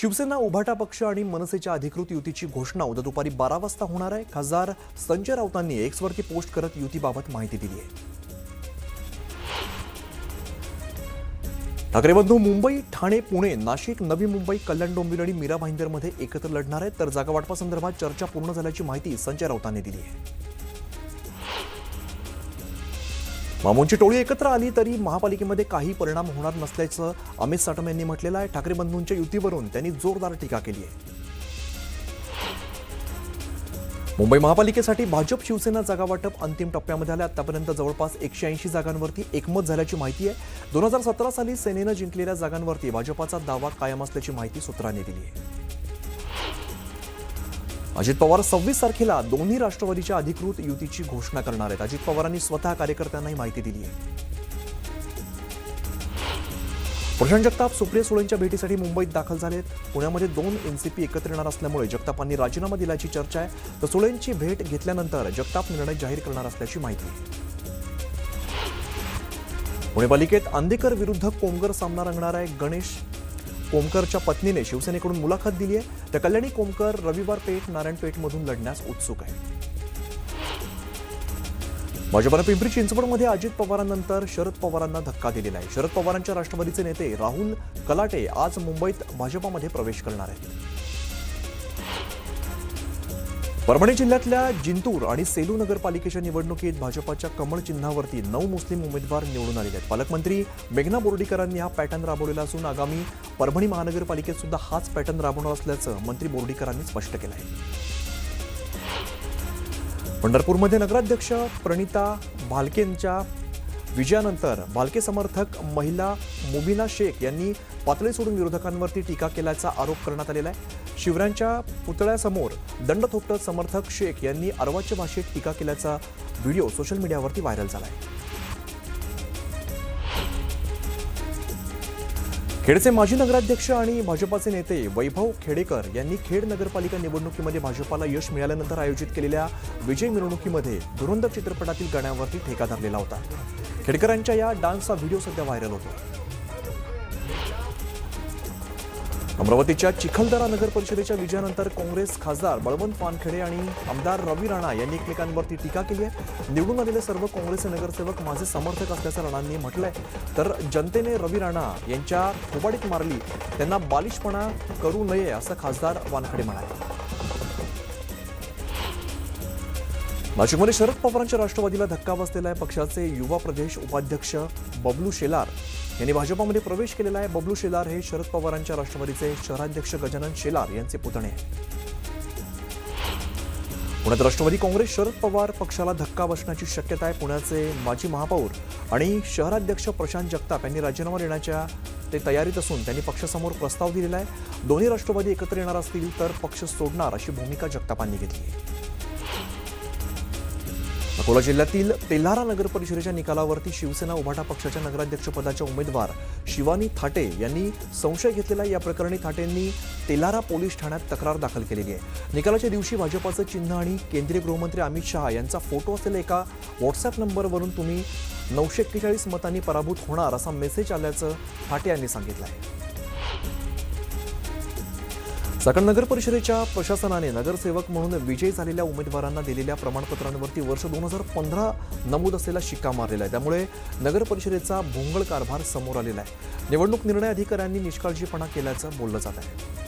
शिवसेना उभाटा पक्ष आणि मनसेच्या अधिकृत युतीची घोषणा उद्या दुपारी बारा वाजता होणार आहे. खासदार संजय राऊतांनी एक्सवरती पोस्ट करत युतीबाबत माहिती दिली आहे. ठाकरे बंधू मुंबई ठाणे पुणे नाशिक नवी मुंबई कल्याण डोंबिवली आणि मीरा भाईंदरमध्ये एकत्र लढणार आहेत. तर जागावाटपासंदर्भात चर्चा पूर्ण झाल्याची माहिती संजय राऊतांनी दिली आहे. मामूंची टोळी एकत्र आली तरी महापालिकेमध्ये काही परिणाम होणार नसल्याचं अमित साटम यांनी म्हटलेलं आहे. ठाकरे बंधूंच्या युतीवरून त्यांनी जोरदार टीका केली आहे. मुंबई महापालिकेसाठी भाजप शिवसेना जागा वाटप अंतिम टप्प्यामध्ये आले आतापर्यंत जवळपास एकशे ऐंशी जागांवरती एकमत झाल्याची माहिती आहे. दोन हजार सतरा साली सेनेनं जिंकलेल्या जागांवरती भाजपाचा दावा कायम असल्याची माहिती सूत्रांनी दिली आहे. अजित पवार सव्वीस तारखेला दोन्ही राष्ट्रवादीच्या अधिकृत युतीची घोषणा करणार आहेत. अजित पवारांनी स्वतः कार्यकर्त्यांना ही माहिती दिली आहे. प्रशांत जगताप सुप्रिया सुळेंच्या भेटीसाठी मुंबईत दाखल झालेत. पुण्यामध्ये दोन एनसीपी एकत्र येणार असल्यामुळे जगतापांनी राजीनामा दिल्याची चर्चा आहे. तर सुळेंची भेट घेतल्यानंतर जगताप निर्णय जाहीर करणार असल्याची माहिती पुणे पालिकेत आंदेकर विरुद्ध कोंगर सामना रंगणार आहे गणेश. कोमकरच्या पत्नीने शिवसेनेकडून मुलाखत दिली आहे. तर कल्याणी कोमकर रविवार पेठ नारायण पेठमधून लढण्यास उत्सुक आहे भाजपानं पिंपरी चिंचवडमध्ये अजित पवारांनंतर शरद पवारांना धक्का दिलेला आहे. शरद पवारांच्या राष्ट्रवादीचे नेते राहुल कलाटे आज मुंबईत भाजपामध्ये प्रवेश करणार आहेत. परभणी जिल्ह्यातल्या जिंतूर आणि सेलू नगरपालिकेच्या निवडणुकीत भाजपाच्या कमळ चिन्हावरती नऊ मुस्लिम उमेदवार निवडून आलेले आहेत. पालकमंत्री मेघना बोर्डीकरांनी हा पॅटर्न राबवलेला असून आगामी परभणी महानगरपालिकेत सुद्धा हाच पॅटर्न राबवणार असल्याचं मंत्री बोर्डीकरांनी स्पष्ट केलं आहे. पंढरपूरमध्ये नगराध्यक्ष प्रणिता भालकेंच्या विजयानंतर भालके समर्थक महिला मुबिना शेख यांनी पातळी सोडून विरोधकांवरती टीका केल्याचा आरोप करण्यात आलेला आहे. शिवरायांच्या पुतळ्यासमोर दंड थोपटत समर्थक शेख यांनी अर्वाच्य भाषेत टीका केल्याचा व्हिडिओ सोशल मीडियावरती व्हायरल झाला आहे खेडचे माजी नगराध्यक्ष आणि भाजपाचे नेते वैभव खेडेकर यांनी खेड नगरपालिका निवडणुकीमध्ये भाजपाला यश मिळाल्यानंतर आयोजित केलेल्या विजय मिरवणुकीमध्ये धुरंधर चित्रपटातील गाण्यावरती ठेका धरलेला होता. खेडकरांच्या या डान्सचा व्हिडिओ सध्या व्हायरल होतो अमरावतीच्या चिखलदरा नगर परिषदेच्या विजयानंतर काँग्रेस खासदार बळवंत पानखेडे आणि आमदार रवी राणा यांनी एकमेकांवरती टीका केली आहे. निवडून आलेले सर्व काँग्रेसचे नगरसेवक माझे समर्थक असल्याचं राणांनी म्हटलंय. तर जनतेने रवी राणा यांच्या थोबाडीत मारली त्यांना बालिशपणा करू नये असं खासदार वानखेडे म्हणाले. नाशिकमध्ये शरद पवारांच्या राष्ट्रवादीला धक्का बसलेला आहे. पक्षाचे युवा प्रदेश उपाध्यक्ष बबलू शेलार. यांनी भाजपामध्ये प्रवेश केलेला आहे. बबलू शेलार हे शरद पवारांच्या राष्ट्रवादीचे शहराध्यक्ष गजानन शेलार यांचे पुतणे. आहेत पुण्यात राष्ट्रवादी काँग्रेस शरद पवार पक्षाला धक्का बसण्याची शक्यता आहे. पुण्याचे माजी महापौर आणि शहराध्यक्ष प्रशांत जगताप यांनी राजीनामा देण्याच्या ते तयारीत असून त्यांनी पक्षासमोर प्रस्ताव दिलेला आहे. दोन्ही राष्ट्रवादी एकत्र येणार असतील तर पक्ष सोडणार अशी भूमिका जगतापांनी घेतली आहे. अकोला जिल्ह्यातील तेल्हारा नगर परिषदेच्या निकालावरती शिवसेना उभाटा पक्षाच्या नगराध्यक्षपदाच्या उमेदवार शिवानी थाटे यांनी संशय घेतलेला आहे. या प्रकरणी थाटेंनी तेल्हारा पोलीस ठाण्यात तक्रार दाखल केलेली आहे निकालाच्या दिवशी भाजपाचं चिन्ह आणि केंद्रीय गृहमंत्री अमित शहा यांचा फोटो असलेल्या एका व्हॉट्सअप नंबरवरून तुम्ही नऊशे एक्केचाळीस मतांनी पराभूत होणार असा मेसेज आल्याचं थाटे यांनी सांगितलं आहे चाकण नगर परिषदेच्या प्रशासनाने नगरसेवक म्हणून विजयी झालेल्या उमेदवारांना दिलेल्या प्रमाणपत्रांवरती वर्ष दोन हजार पंधरा नमूद असलेला शिक्का मारलेला आहे. त्यामुळे नगर परिषदेचा भोंगळ कारभार समोर आलेला आहे. निवडणूक निर्णय अधिकाऱ्यांनी निष्काळजीपणा केल्याचं बोललं जात आहे.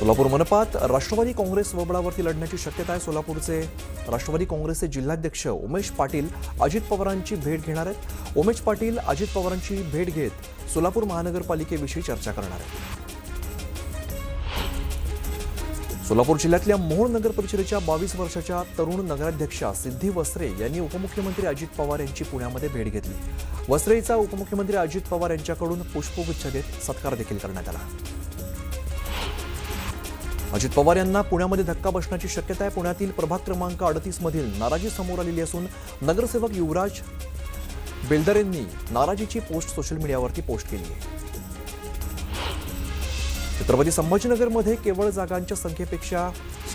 सोलापूर मनपात राष्ट्रवादी काँग्रेस वबळावरती लढण्याची शक्यता आहे. सोलापूरचे राष्ट्रवादी काँग्रेसचे जिल्हाध्यक्ष उमेश पाटील अजित पवारांची भेट घेणार आहेत. उमेश पाटील अजित पवारांची भेट घेत सोलापूर महानगरपालिकेविषयी चर्चा करणार आहेत. सोलापूर जिल्ह्यातल्या मोहोळ नगर परिषदेच्या बावीस वर्षाच्या तरुण नगराध्यक्षा सिद्धी वस्त्रे यांनी उपमुख्यमंत्री अजित पवार यांची पुण्यामध्ये भेट घेतली. वस्त्रेचा उपमुख्यमंत्री अजित पवार यांच्याकडून पुष्पगुच्छ देत सत्कार देखील करण्यात आला. अजित पवार यांना पुण्यामध्ये धक्का बसण्याची शक्यता आहे. पुण्यातील प्रभाग क्रमांक अडतीस मधील नाराजी समोर आलेली असून नगरसेवक युवराज बेलदरेंनी नाराजीची पोस्ट सोशल मीडियावरती पोस्ट केली आहे. छत्रपती संभाजीनगरमध्ये केवळ जागांच्या संख्येपेक्षा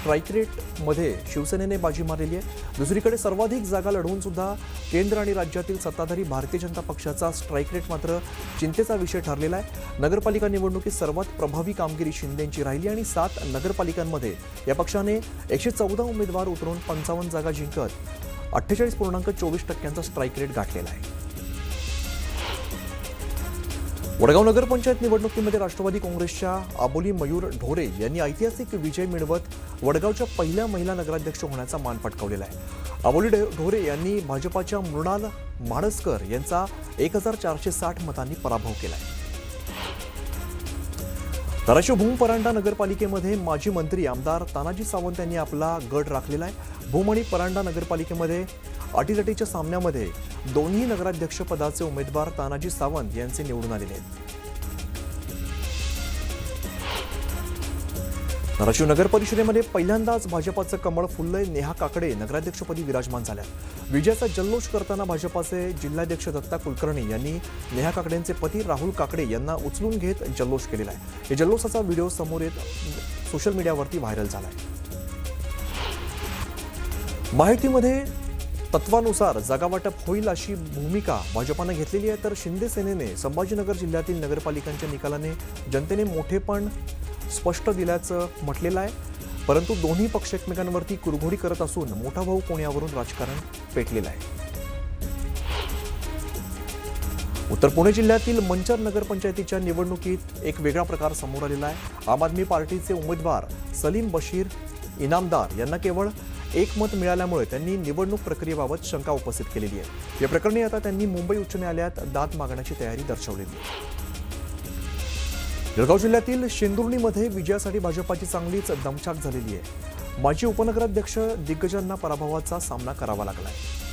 स्ट्राईक रेटमध्ये शिवसेनेने बाजी मारलेली आहे. दुसरीकडे सर्वाधिक जागा लढवून सुद्धा केंद्र आणि राज्यातील सत्ताधारी भारतीय जनता पक्षाचा स्ट्राईक रेट मात्र चिंतेचा विषय ठरलेला आहे. नगरपालिका निवडणुकीत सर्वात प्रभावी कामगिरी शिंदेंची राहिली आणि सात नगरपालिकांमध्ये या पक्षाने एकशे चौदा उमेदवार उतरून पंचावन्न जागा जिंकत अठ्ठेचाळीस पूर्णांक चोवीस टक्क्यांचा स्ट्राईक रेट गाठलेला आहे. वडगाव नगरपंचायत निवडणुकीमध्ये राष्ट्रवादी काँग्रेसच्या आबोली मयूर ढोरे यांनी ऐतिहासिक विजय मिळवत वडगावच्या पहिल्या महिला नगराध्यक्ष होण्याचा मान पटकावलेला आहे. आबोली ढोरे यांनी भाजपाच्या मृणाल माणसकर यांचा एक हजार चारशे साठ मतांनी पराभव केला आहे धाराशिव भूम परांडा नगरपालिकेमध्ये माजी मंत्री आमदार तानाजी सावंत यांनी आपला गट राखलेला आहे. भूम आणि परांडा नगरपालिकेमध्ये अटीतटीच्या सामन्यामध्ये दोन्ही नगराध्यक्षपदाचे उमेदवार तानाजी सावंत यांचे निवडून आलेले आहेत. धाराशिव नगर परिषदेमध्ये पहिल्यांदाच भाजपाचं कमळ फुललंय नेहा काकडे नगराध्यक्षपदी विराजमान झाल्या विजयाचा जल्लोष करताना भाजपाचे जिल्हाध्यक्ष दत्ता कुलकर्णी यांनी नेहा काकडेंचे पती राहुल काकडे यांना उचलून घेत जल्लोष केलेला आहे. या जल्लोषाचा व्हिडिओ समोर येत सोशल मीडियावरती व्हायरल झाला आहे. माहितीमध्ये तत्वानुसार जागावाटप होईल अशी भूमिका भाजपानं घेतलेली आहे तर शिंदे सेनेने संभाजीनगर जिल्ह्यातील नगरपालिकांच्या निकालाने जनतेने मोठेपण स्पष्ट दिल्याचं म्हटलेलं आहे. परंतु दोन्ही पक्ष एकमेकांवरती कुरघोडी करत असून मोठा भाऊ पुण्यावरून राजकारण पेटलेलं आहे. उत्तर पुणे जिल्ह्यातील मंचर नगरपंचायतीच्या निवडणुकीत एक वेगळा प्रकार समोर आलेला आहे. आम आदमी पार्टीचे उमेदवार सलीम बशीर इनामदार यांना केवळ एक मत मिळाल्यामुळे त्यांनी निवडणूक प्रक्रियेबाबत शंका उपस्थित केलेली आहे. या प्रकरणी आता त्यांनी मुंबई उच्च न्यायालयात दाद मागण्याची तयारी दर्शवलेली आहे. जळगाव जिल्ह्यातील शेंदुर्णीमध्ये विजयासाठी भाजपाची चांगलीच दमछाक झालेली आहे. माजी उपनगराध्यक्ष दिग्गजांना पराभवाचा सामना करावा लागला आहे